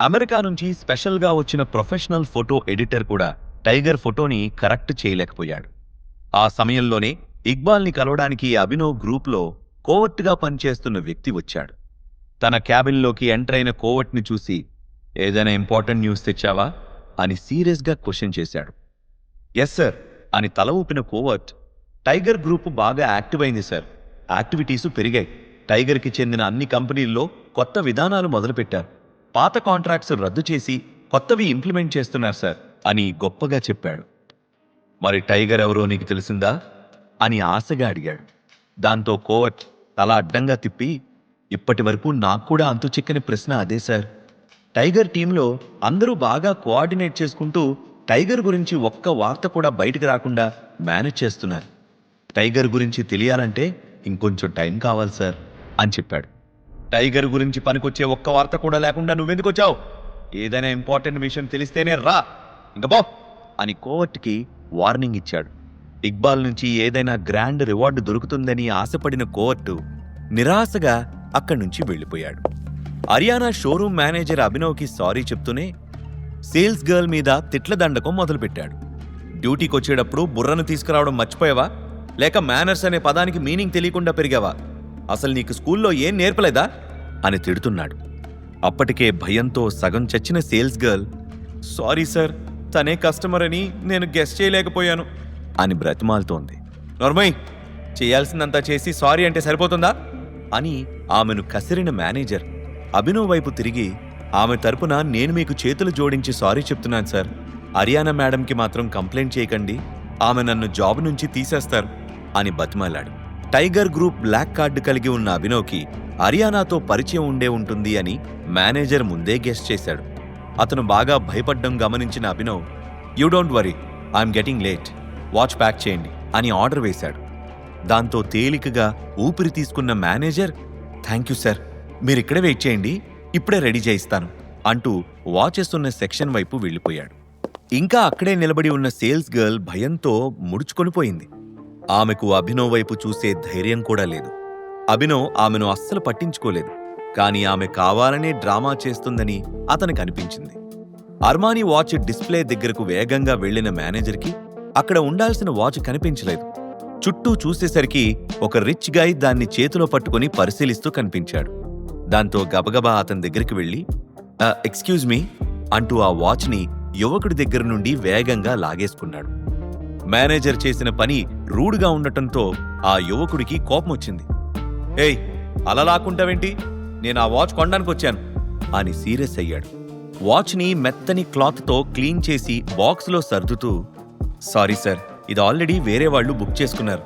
America నుంచి స్పెషల్గా వచ్చిన ప్రొఫెషనల్ ఫోటో ఎడిటర్ కూడా టైగర్ ఫోటోని కరెక్ట్ చేయలేకపోయాడు. ఆ సమయంలోనే ఇక్బాల్ని కలవడానికి అభినవ్ గ్రూప్లో కోవట్గా పనిచేస్తున్న వ్యక్తి వచ్చాడు. తన క్యాబిన్లోకి ఎంటర్ అయిన కోవట్ని చూసి ఏదైనా ఇంపార్టెంట్ న్యూస్ తెచ్చావా? అని సీరియస్గా క్వశ్చన్ చేశాడు. ఎస్ సార్ అని తల ఊపిన కోవట్ టైగర్ గ్రూప్ బాగా యాక్టివ్ అయింది సార్. యాక్టివిటీసు పెరిగాయి. టైగర్కి చెందిన అన్ని కంపెనీల్లో కొత్త విధానాలు మొదలుపెట్టారు. పాత కాంట్రాక్ట్స్ రద్దు చేసి కొత్తవి ఇంప్లిమెంట్ చేస్తున్నారు సార్ అని గొప్పగా చెప్పాడు. మరి టైగర్ ఎవరో నీకు తెలిసిందా? అని ఆశగా అడిగాడు. దాంతో కోవట్ తల అడ్డంగా తిప్పి ఇప్పటి వరకు నాకు కూడా అంతు చిక్కని ప్రశ్న అదే సార్. టైగర్ టీంలో అందరూ బాగా కోఆర్డినేట్ చేసుకుంటూ టైగర్ గురించి ఒక్క వార్త కూడా బయటకు రాకుండా మేనేజ్ చేస్తున్నారు. టైగర్ గురించి తెలియాలంటే ఇంకొంచెం టైం కావాలి సార్ అని చెప్పాడు. టైగర్ గురించి పనికొచ్చే ఒక్క వార్త కూడా లేకుండా నువ్వెందుకు వచ్చావు ఏదైనా ఇంపార్టెంట్ విషయం తెలిస్తేనే రా. ఇంక బా అని కోవట్కి వార్నింగ్ ఇచ్చాడు. ఇక్బాల్ నుంచి ఏదైనా గ్రాండ్ రివార్డు దొరుకుతుందని ఆశపడిన కోవర్టు నిరాశగా అక్కడి నుంచి వెళ్ళిపోయాడు. హర్యానా షోరూమ్ మేనేజర్ అభినవ్కి సారీ చెప్తూనే సేల్స్ గర్ల్ మీద తిట్ల దండకం మొదలుపెట్టాడు. డ్యూటీకి వచ్చేటప్పుడు బుర్రను తీసుకురావడం మర్చిపోయావా? లేక మేనర్స్ అనే పదానికి మీనింగ్ తెలియకుండా పెరిగావా? అసలు నీకు స్కూల్లో ఏం నేర్పలేదా? అని తిడుతున్నాడు. అప్పటికే భయంతో సగం చచ్చిన సేల్స్ గర్ల్ సారీ సార్ తనే కస్టమర్ అని నేను గెస్ట్ చేయలేకపోయాను అని బ్రతిమాలుతోంది. నోర్మయ్ చేయాల్సిందంతా చేసి సారీ అంటే సరిపోతుందా? అని ఆమెను కసిరిన మేనేజర్ అభినవ్ వైపు తిరిగి ఆమె తరపున నేను మీకు చేతులు జోడించి సారీ చెప్తున్నాను సార్. హర్యానా మేడంకి మాత్రం కంప్లైంట్ చేయకండి. ఆమె నన్ను జాబ్ నుంచి తీసేస్తారు అని బతిమాలాడు. టైగర్ గ్రూప్ బ్లాక్ కార్డు కలిగి ఉన్న అభినవ్కి హర్యానాతో పరిచయం ఉండే ఉంటుంది అని మేనేజర్ ముందే గెస్ట్ చేశాడు. అతను బాగా భయపడ్డం గమనించిన Abhinav you don't worry I'm getting late watch pack చేయండి అని ఆర్డర్ వేశాడు. దాంతో తేలికగా ఊపిరి తీసుకున్న మేనేజర్ థ్యాంక్ యూ సార్ మీరిక్కడే వెయిట్ చేయండి ఇప్పుడే రెడీ చేయిస్తాను అంటూ వాచెస్ ఉన్న సెక్షన్ వైపు వెళ్ళిపోయాడు. ఇంకా అక్కడే నిలబడి ఉన్న సేల్స్ గర్ల్ భయంతో ముడుచుకొనిపోయింది ఆమెకు అభినవ్ వైపు చూసే ధైర్యం కూడా లేదు. అభినవ్ ఆమెను అస్సలు పట్టించుకోలేదు. కానీ ఆమె కావాలనే డ్రామా చేస్తుందని అతనికి అనిపించింది అర్మానీ వాచ్ డిస్ప్లే దగ్గరకు వేగంగా వెళ్ళిన మేనేజర్కి అక్కడ ఉండాల్సిన వాచ్ కనిపించలేదు. చుట్టూ చూసేసరికి ఒక రిచ్ గాయ్ దాన్ని చేతిలో పట్టుకుని పరిశీలిస్తూ కనిపించాడు. దాంతో గబగబా అతని దగ్గరికి వెళ్ళి ఎక్స్క్యూజ్ మీ అంటూ ఆ వాచ్ని యువకుడి దగ్గర నుండి వేగంగా లాగేసుకున్నాడు. మేనేజర్ చేసిన పని రూడ్గా ఉండటంతో ఆ యువకుడికి కోపం వచ్చింది. ఏయ్ అలా లాక్కుంటావేంటి? నేను ఆ వాచ్ కొనడానికి వచ్చాను అని సీరియస్ అయ్యాడు. వాచ్ని మెత్తని క్లాత్తో క్లీన్ చేసి బాక్స్లో సర్దుతూ సారీ సార్ ఇది ఆల్రెడీ వేరే వాళ్ళు బుక్ చేసుకున్నారు.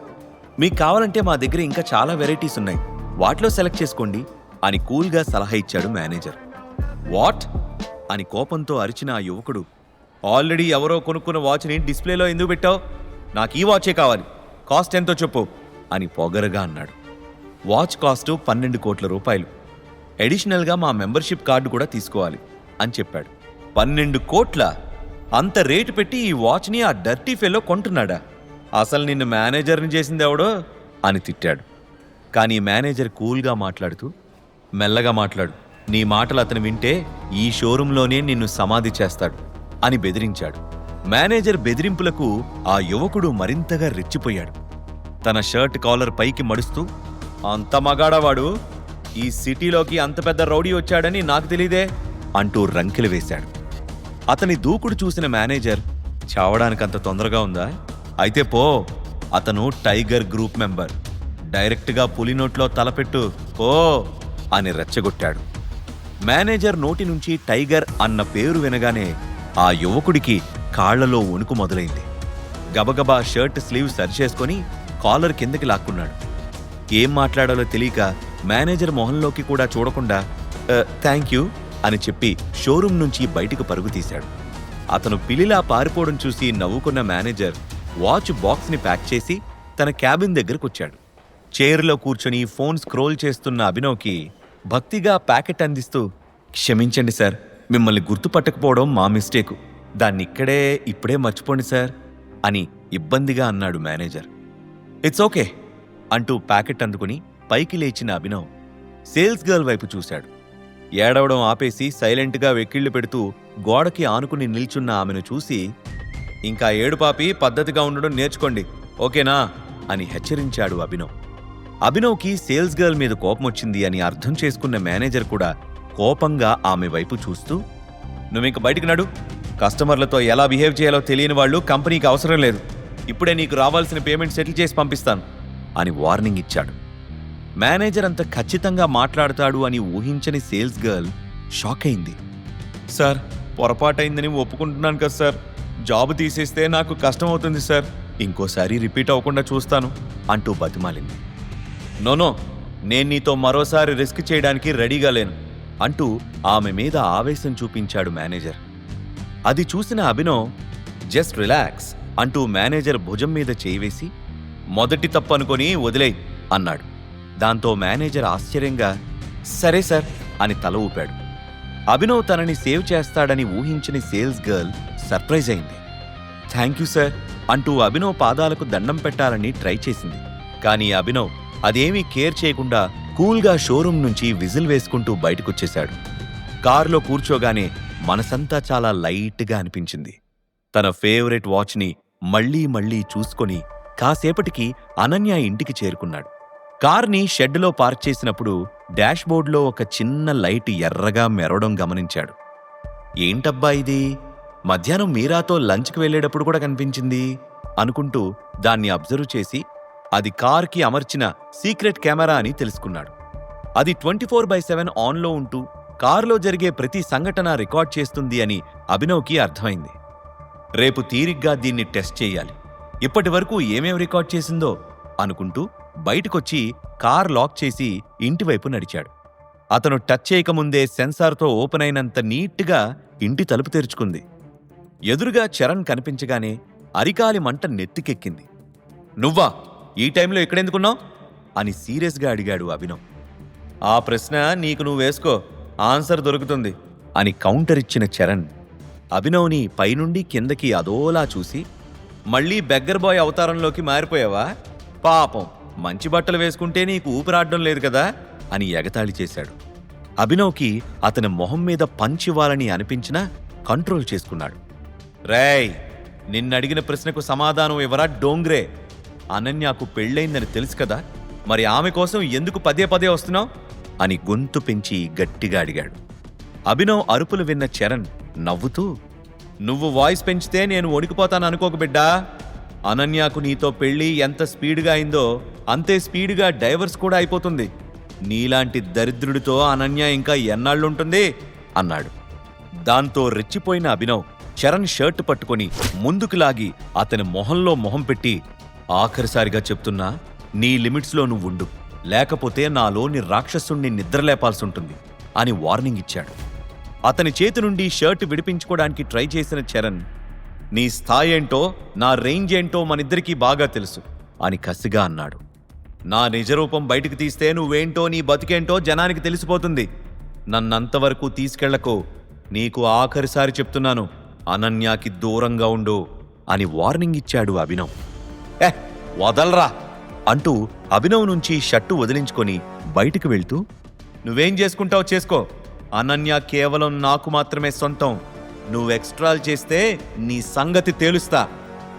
మీకు కావాలంటే మా దగ్గర ఇంకా చాలా వెరైటీస్ ఉన్నాయి. వాటిలో సెలెక్ట్ చేసుకోండి అని కూల్గా సలహా ఇచ్చాడు మేనేజర్. వాట్? అని కోపంతో అరిచిన ఆ యువకుడు ఆల్రెడీ ఎవరో కొనుక్కున్న వాచ్ని డిస్ప్లేలో ఎందుకు పెట్టావు? నాకు ఈ వాచే కావాలి. కాస్ట్ ఎంతో చెప్పు అని పొగరగా అన్నాడు. వాచ్ కాస్టు పన్నెండు కోట్ల రూపాయలు. అడిషనల్గా మా మెంబర్షిప్ కార్డు కూడా తీసుకోవాలి అని చెప్పాడు. పన్నెండు కోట్ల? అంత రేటు పెట్టి ఈ వాచ్ని ఆ డర్టీ ఫెలో కొంటున్నాడా? అసలు నిన్ను మేనేజర్ని చేసింది ఎవడో? అని తిట్టాడు. కానీ మేనేజర్ కూల్గా మాట్లాడుతూ మెల్లగా మాట్లాడు నీ మాటలు అతను వింటే ఈ షోరూంలోనే నిన్ను సమాధి చేస్తాడు. అని బెదిరించాడు. మేనేజర్ బెదిరింపులకు ఆ యువకుడు మరింతగా రెచ్చిపోయాడు. తన షర్ట్ కాలర్ పైకి మడుస్తూ అంత మగాడవాడు ఈ సిటీలోకి అంత పెద్ద రౌడీ వచ్చాడని నాకు తెలీదే అంటూ రంకెలు వేశాడు. అతని దూకుడు చూసిన మేనేజర్ చావడానికంత తొందరగా ఉందా? అయితే పో అతను టైగర్ గ్రూప్ మెంబర్. డైరెక్ట్గా పులినోట్లో తలపెట్టు పో అని రెచ్చగొట్టాడు. మేనేజర్ నోటి నుంచి టైగర్ అన్న పేరు వినగానే ఆ యువకుడికి కాళ్ళలో వణుకు మొదలైంది. గబగబా షర్ట్ స్లీవ్ సరిచేసుకొని కాలర్ కిందకి లాక్కున్నాడు. ఏం మాట్లాడాలో తెలియక మేనేజర్ మొహంలోకి కూడా చూడకుండా థ్యాంక్ యూ అని చెప్పి షోరూం నుంచి బయటకు పరుగు తీశాడు. అతను పిలిలా పారిపోవడం చూసి నవ్వుకున్న మేనేజర్ వాచ్ బాక్స్ని ప్యాక్ చేసి తన క్యాబిన్ దగ్గరకొచ్చాడు. చైర్లో కూర్చొని ఫోన్ స్క్రోల్ చేస్తున్న అభినవ్కి భక్తిగా ప్యాకెట్ అందిస్తూ క్షమించండి సార్ మిమ్మల్ని గుర్తుపట్టకపోవడం మా మిస్టేకు. దాన్ని ఇక్కడే ఇప్పుడే మర్చిపోండి సార్ అని ఇబ్బందిగా అన్నాడు మేనేజర్. ఇట్స్ ఓకే అంటూ ప్యాకెట్ అందుకుని పైకి లేచిన అభినవ్ సేల్స్ గర్ల్ వైపు చూశాడు. ఏడవడం ఆపేసి సైలెంట్గా వెక్కిళ్ళు పెడుతూ గోడకి ఆనుకుని నిల్చున్న ఆమెను చూసి ఇంకా ఏడు పాపి పద్ధతిగా ఉండడం నేర్చుకోండి ఓకేనా? అని హెచ్చరించాడు అభినవ్. అభినవ్కి సేల్స్ గర్ల్ మీద కోపమొచ్చింది అని అర్థం చేసుకున్న మేనేజర్ కూడా కోపంగా ఆమె వైపు చూస్తూ నువ్వింక బయటికి నడు. కస్టమర్లతో ఎలా బిహేవ్ చేయాలో తెలియని వాళ్ళు కంపెనీకి అవసరం లేదు. ఇప్పుడే నీకు రావాల్సిన పేమెంట్ సెటిల్ చేసి పంపిస్తాను అని వార్నింగ్ ఇచ్చాడు. మేనేజర్ అంత ఖచ్చితంగా మాట్లాడతాడు అని ఊహించని సేల్స్ గర్ల్ షాక్ అయింది. సార్ పొరపాటైందని ఒప్పుకుంటున్నాను కదా సార్. జాబ్ తీసేస్తే నాకు కష్టం అవుతుంది సార్. ఇంకోసారి రిపీట్ అవ్వకుండా చూస్తాను అంటూ బతిమాలింది. నోనో నేను నీతో మరోసారి రిస్క్ చేయడానికి రెడీగా లేను. అంటూ ఆమె మీద ఆవేశం చూపించాడు మేనేజర్. అది చూసిన అభినవ్ జస్ట్ రిలాక్స్ అంటూ మేనేజర్ భుజం మీద చేయివేసి మొదటి తప్పనుకొని వదిలేయ్ అన్నాడు. దాంతో మేనేజర్ ఆశ్చర్యంగా సరే సార్ అని తల ఊపాడు. అభినవ్ తనని సేవ్ చేస్తాడని ఊహించని సేల్స్ గర్ల్ సర్ప్రైజ్ అయింది. థ్యాంక్ యూ సార్ అంటూ అభినవ్ పాదాలకు దండం పెట్టాలని ట్రై చేసింది. కానీ అభినవ్ అదేమీ కేర్ చేయకుండా కూల్గా షోరూం నుంచి విజిల్ వేసుకుంటూ బయటకొచ్చేశాడు. కారులో కూర్చోగానే మనసంతా చాలా లైట్గా అనిపించింది. తన ఫేవరెట్ వాచ్ని మళ్ళీ మళ్ళీ చూసుకొని కాసేపటికి అనన్య ఇంటికి చేరుకున్నాడు. కార్ని షెడ్లో పార్క్ చేసినప్పుడు డాష్బోర్డ్లో ఒక చిన్న లైట్ ఎర్రగా మెరవడం గమనించాడు. ఏంటబ్బా ఇది? మధ్యాహ్నం మీరాతో లంచ్కి వెళ్ళేటప్పుడు కూడా కనిపించింది? అనుకుంటూ దాన్ని అబ్జర్వ్ చేసి అది కార్కి అమర్చిన సీక్రెట్ కెమెరా అని తెలుసుకున్నాడు. అది ట్వంటీ ఫోర్ బై సెవెన్ ఆన్లో ఉంటూ కారులో జరిగే ప్రతి సంఘటన రికార్డ్ చేస్తుంది అని అభినవ్కి అర్థమైంది. రేపు తీరిగ్గా దీన్ని టెస్ట్ చేయాలి. ఇప్పటి వరకు ఏమేం రికార్డ్ చేసిందో అనుకుంటూ బయటకొచ్చి కార్ లాక్ చేసి ఇంటివైపు నడిచాడు. అతను టచ్ చేయకముందే సెన్సార్తో ఓపెన్ అయినంత నీట్గా ఇంటి తలుపు తెరుచుకుంది. ఎదురుగా చరణ్ కనిపించగానే అరికాలి మంట నెత్తికెక్కింది. నువ్వా? ఈ టైంలో ఎక్కడెందుకున్నావు అని సీరియస్గా అడిగాడు అభినవ్. ఆ ప్రశ్న నీకు నువ్వు వేసుకో ఆన్సర్ దొరుకుతుంది అని కౌంటర్ ఇచ్చిన చరణ్ అభినవ్ని పైనుండి కిందకి అదోలా చూసి మళ్ళీ బెగ్గర్ బాయ్ అవతారంలోకి మారిపోయావా? పాపం మంచి బట్టలు వేసుకుంటే నీకు ఊపిరాడడం లేదు కదా అని ఎగతాళి చేశాడు. అభినవ్కి అతని మొహం మీద పంచివ్వాలని అనిపించినా కంట్రోల్ చేసుకున్నాడు. రేయ్ నిన్నడిగిన ప్రశ్నకు సమాధానం ఇవ్వరా డోంగ్రే? అనన్యకు పెళ్ళైందని తెలుసు కదా మరి ఆమె కోసం ఎందుకు పదే పదే వస్తున్నావు? అని గొంతు పెంచి గట్టిగా అడిగాడు. అభినవ్ అరుపులు విన్న చరణ్ నవ్వుతూ నువ్వు వాయిస్ పెంచితే నేను వణికిపోతాను అనుకోక బిడ్డా. అనన్యకు నీతో పెళ్ళి ఎంత స్పీడ్గా అయిందో అంతే స్పీడ్గా డైవర్స్ కూడా అయిపోతుంది. నీలాంటి దరిద్రుడితో అనన్య ఇంకా ఎన్నాళ్ళుంటుంది? అన్నాడు. దాంతో రెచ్చిపోయిన అభినవ్ చరణ్ షర్ట్ పట్టుకొని ముందుకు లాగి అతని మొహంలో మొహం పెట్టి ఆఖరిసారిగా చెప్తున్నా నీ లిమిట్స్లో నువ్వుండు. లేకపోతే నాలోని రాక్షసుణ్ణి నిద్రలేపాల్సి ఉంటుంది అని వార్నింగ్ ఇచ్చాడు. అతని చేతి నుండి షర్ట్ విడిపించుకోవడానికి ట్రై చేసిన చరణ్ నీ స్థాయి ఏంటో నా రేంజ్ ఏంటో మనిద్దరికీ బాగా తెలుసు అని కసిగా అన్నాడు. నా నిజరూపం బయటికి తీస్తే నువ్వేంటో నీ బతికేంటో జనానికి తెలిసిపోతుంది. నన్నంతవరకు తీసుకెళ్ళకు నీకు ఆఖరిసారి చెప్తున్నాను అనన్యాకి దూరంగా ఉండు అని వార్నింగ్ ఇచ్చాడు అభినవ్. ఏ వదలరా అంటూ అభినవ్ నుంచి షట్టు వదిలించుకొని బయటికి వెళ్తూ నువ్వేం చేసుకుంటావు చేసుకో. అనన్య కేవలం నాకు మాత్రమే సొంతం. నువ్వు ఎక్స్ట్రాలు చేస్తే నీ సంగతి తేలుస్తా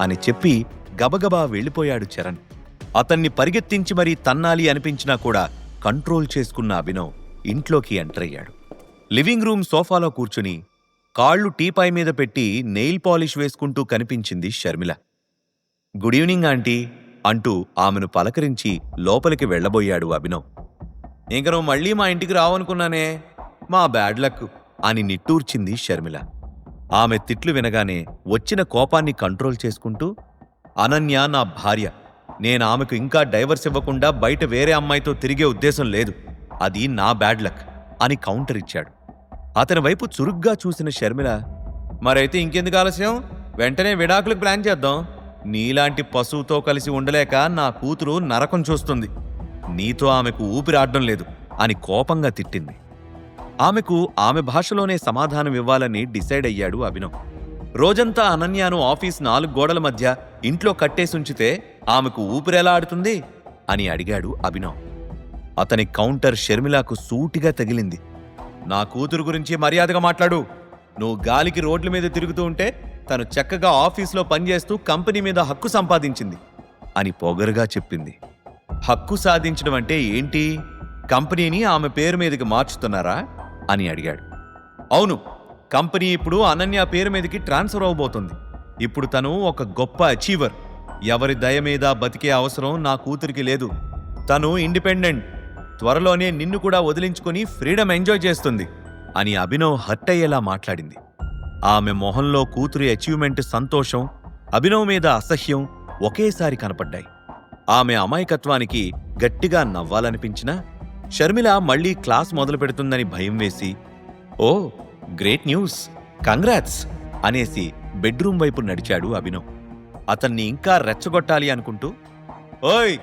అని చెప్పి గబగబా వెళ్ళిపోయాడు చరణ్. అతన్ని పరిగెత్తించి మరీ తన్నాలి అనిపించినా కూడా కంట్రోల్ చేసుకున్న అభినవ్ ఇంట్లోకి ఎంటర్ అయ్యాడు. లివింగ్ రూమ్ సోఫాలో కూర్చుని కాళ్ళు టీపాయ్ మీద పెట్టి నెయిల్ పాలిష్ వేసుకుంటూ కనిపించింది షర్మిల. గుడ్ ఈవినింగ్ ఆంటీ అంటూ ఆమెను పలకరించి లోపలికి వెళ్ళబోయాడు అభినవ్. ఇంక నువ్వు మళ్ళీ మా ఇంటికి రావనుకున్నానే మా బ్యాడ్ లక్ అని నిట్టూర్చింది షర్మిల. ఆమె తిట్లు వినగానే వచ్చిన కోపాన్ని కంట్రోల్ చేసుకుంటూ అనన్య నా భార్య నేను ఆమెకు ఇంకా డైవర్స్ ఇవ్వకుండా బయట వేరే అమ్మాయితో తిరిగే ఉద్దేశం లేదు అది నా బ్యాడ్ లక్ అని కౌంటర్ ఇచ్చాడు. అతని వైపు చురుగ్గా చూసిన షర్మిల మరైతే ఇంకెందుకు ఆలస్యం? వెంటనే విడాకులకు ప్లాన్ చేద్దాం. నీలాంటి పశువుతో కలిసి ఉండలేక నా కూతురు నరకం చూస్తుంది. నీతో ఆమెకు ఊపిరాడడం లేదు అని కోపంగా తిట్టింది. ఆమెకు ఆమె భాషలోనే సమాధానం ఇవ్వాలని డిసైడ్ అయ్యాడు అభినవ్. రోజంతా అనన్యను ఆఫీస్ నాలుగు గోడల మధ్య ఇంట్లో కట్టేసుంచితే ఆమెకు ఊపిరెలా ఆడుతుంది? అని అడిగాడు అభినవ్. అతని కౌంటర్ షర్మిలాకు సూటిగా తగిలింది. నా కూతురు గురించి మర్యాదగా మాట్లాడు. నువ్వు గాలికి రోడ్ల మీద తిరుగుతూ ఉంటే తను చక్కగా ఆఫీస్లో పనిచేస్తూ కంపెనీ మీద హక్కు సంపాదించింది అని పొగరుగా చెప్పింది. హక్కు సాధించడం అంటే ఏంటి? కంపెనీని ఆమె పేరు మీదకి మార్చుతున్నారా? అని అడిగాడు. అవును కంపెనీ ఇప్పుడు అనన్య పేరు మీదకి ట్రాన్స్ఫర్ అవబోతుంది. ఇప్పుడు తను ఒక గొప్ప అచీవర్. ఎవరి దయ మీద బతికే అవసరం నా కూతురికి లేదు. తను ఇండిపెండెంట్. త్వరలోనే నిన్ను కూడా వదిలించుకొని ఫ్రీడమ్ ఎంజాయ్ చేస్తుంది అని అభినవ్ హర్ట్ అయ్యేలా మాట్లాడింది. ఆమె మొహంలో కూతురి అచీవ్మెంట్ సంతోషం అభినవ్ మీద అసహ్యం ఒకేసారి కనపడ్డాయి. ఆమె అమాయకత్వానికి గట్టిగా నవ్వాలనిపించినా షర్మిల మళ్ళీ క్లాస్ మొదలు పెడుతుందని భయం వేసి ఓ గ్రేట్ న్యూస్! కంగ్రాట్స్! అనేసి బెడ్రూమ్ వైపు నడిచాడు అభినవ్. అతన్ని ఇంకా రెచ్చగొట్టాలి అనుకుంటూ ఓయ్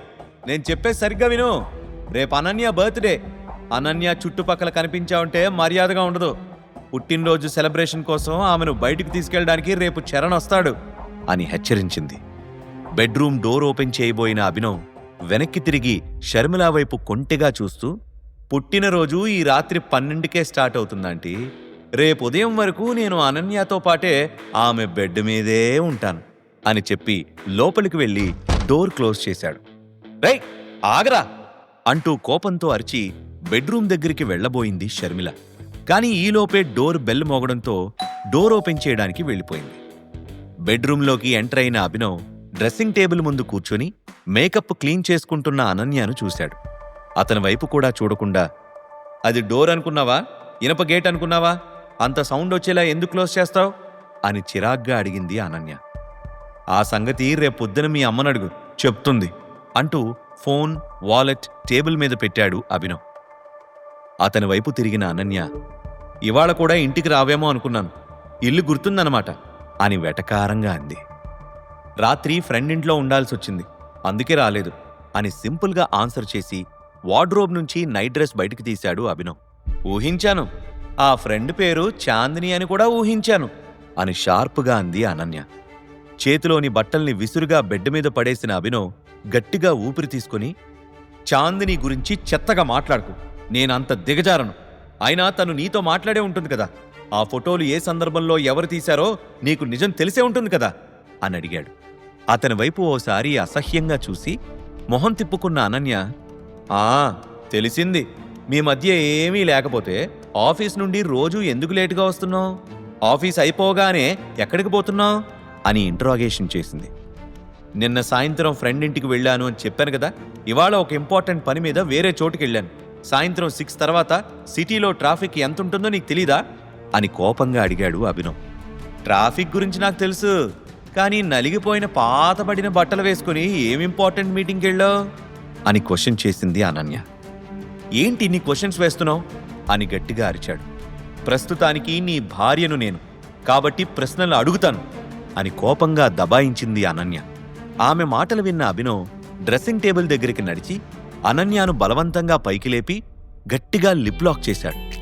నేను చెప్పే సరిగ్గా విను. రేపు అనన్య బర్త్డే. అనన్య చుట్టుపక్కల కనిపించావంటే మర్యాదగా ఉండదు. పుట్టినరోజు సెలబ్రేషన్ కోసం ఆమెను బయటికి తీసుకెళ్ళడానికి రేపు చరణ్ వస్తాడు అని హెచ్చరించింది. బెడ్రూమ్ డోర్ ఓపెన్ చేయబోయిన అభినవ్ వెనక్కి తిరిగి షర్మిల వైపు కొంటెగా చూస్తూ పుట్టినరోజు ఈ రాత్రి పన్నెండుకే స్టార్ట్ అవుతుందంటీ రేపు ఉదయం వరకు నేను అనన్యతో పాటే ఆమె బెడ్ మీదే ఉంటాను అని చెప్పి లోపలికి వెళ్ళి డోర్ క్లోజ్ చేశాడు. రై ఆగరా! అంటూ కోపంతో అరిచి బెడ్రూమ్ దగ్గరికి వెళ్ళబోయింది షర్మిల. కానీ ఈలోపే డోర్ బెల్ మోగడంతో డోర్ ఓపెన్ చేయడానికి వెళ్ళిపోయింది. బెడ్రూంలోకి ఎంటర్ అయిన అభినవ్ డ్రెస్సింగ్ టేబుల్ ముందు కూర్చొని మేకప్ క్లీన్ చేసుకుంటున్న అనన్యను చూశాడు. అతని వైపు కూడా చూడకుండా అది డోర్ అనుకున్నావా? ఇనప గేట్ అనుకున్నావా? అంత సౌండ్ వచ్చేలా ఎందుకు క్లోజ్ చేస్తావు? అని చిరాగ్గా అడిగింది అనన్య. ఆ సంగతి రేపొద్దున మీ అమ్మనడుగు చెప్తుంది అంటూ ఫోన్ వాలెట్ టేబుల్ మీద పెట్టాడు అభినవ్. అతని వైపు తిరిగిన అనన్య ఇవాళ కూడా ఇంటికి రావేమో అనుకున్నాను. ఇల్లు గుర్తుందన్నమాట. అని వెటకారంగా అంది. రాత్రి ఫ్రెండ్ ఇంట్లో ఉండాల్సి వచ్చింది అందుకే రాలేదు. అని సింపుల్గా ఆన్సర్ చేసి వార్డ్రోబ్ నుంచి నైట్ డ్రెస్ బయటికి తీశాడు అభినవ్. ఊహించాను. ఆ ఫ్రెండ్ పేరు చాందిని అని కూడా ఊహించాను. అని షార్ప్గా అంది అనన్య. చేతిలోని బట్టల్ని విసురుగా బెడ్ మీద పడేసిన అభినవ్ గట్టిగా ఊపిరి తీసుకుని చాందిని గురించి చెత్తగా మాట్లాడుకు. నేనంత దిగజారను. అయినా తను నీతో మాట్లాడే ఉంటుంది కదా. ఆ ఫోటోలు ఏ సందర్భంలో ఎవరు తీశారో నీకు నిజం తెలిసే ఉంటుంది కదా అని అడిగాడు. అతని వైపు ఓసారి అసహ్యంగా చూసి మొహం తిప్పుకున్న అనన్య ఆ తెలిసింది. మీ మధ్య ఏమీ లేకపోతే ఆఫీస్ నుండి రోజు ఎందుకు లేటుగా వస్తున్నావు? ఆఫీస్ అయిపోగానే ఎక్కడికి పోతున్నావు? అని ఇంట్రాగేషన్ చేసింది. నిన్న సాయంత్రం ఫ్రెండ్ ఇంటికి వెళ్ళాను అని చెప్పాను కదా. ఇవాళ ఒక ఇంపార్టెంట్ పని మీద వేరే చోటుకి వెళ్ళాను సాయంత్రం సిక్స్ తర్వాత సిటీలో ట్రాఫిక్ ఎంత ఉంటుందో నీకు తెలీదా? అని కోపంగా అడిగాడు అభినవ్. ట్రాఫిక్ గురించి నాకు తెలుసు కానీ నలిగిపోయిన పాతబడిన బట్టలు వేసుకుని ఏం ఇంపార్టెంట్ మీటింగ్కి వెళ్ళావు? అని క్వశ్చన్ చేసింది అనన్య. ఏంటి నీ క్వశ్చన్స్ వేస్తున్నావు? అని గట్టిగా అరిచాడు. ప్రస్తుతానికి నీ భార్యను నేను కాబట్టి ప్రశ్నలు అడుగుతాను అని కోపంగా దబాయించింది అనన్య. ఆమె మాటలు విన్న అభినవ్ డ్రెస్సింగ్ టేబుల్ దగ్గరికి నడిచి అనన్యను బలవంతంగా పైకి లేపి గట్టిగా లిప్లాక్ చేశాడు.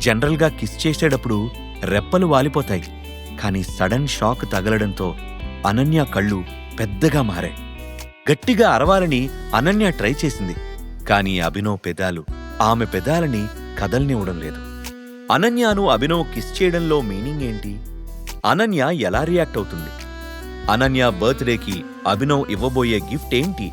జనరల్గా కిస్ చేసేటప్పుడు రెప్పలు వాలిపోతాయి కానీ సడన్ షాక్ తగలడంతో అనన్య కళ్ళు పెద్దగా మారాయి. గట్టిగా అరవాలని అనన్య ట్రై చేసింది కానీ అభినవ్ పెదాలు ఆమె పెదాలని కదల్నివ్వడం లేదు. అనన్యను అభినవ్ కిస్ చేయడంలో మీనింగ్ ఏంటి? అనన్య ఎలా రియాక్ట్ అవుతుంది? అనన్య బర్త్డేకి అభినవ్ ఇవ్వబోయే గిఫ్ట్ ఏంటి?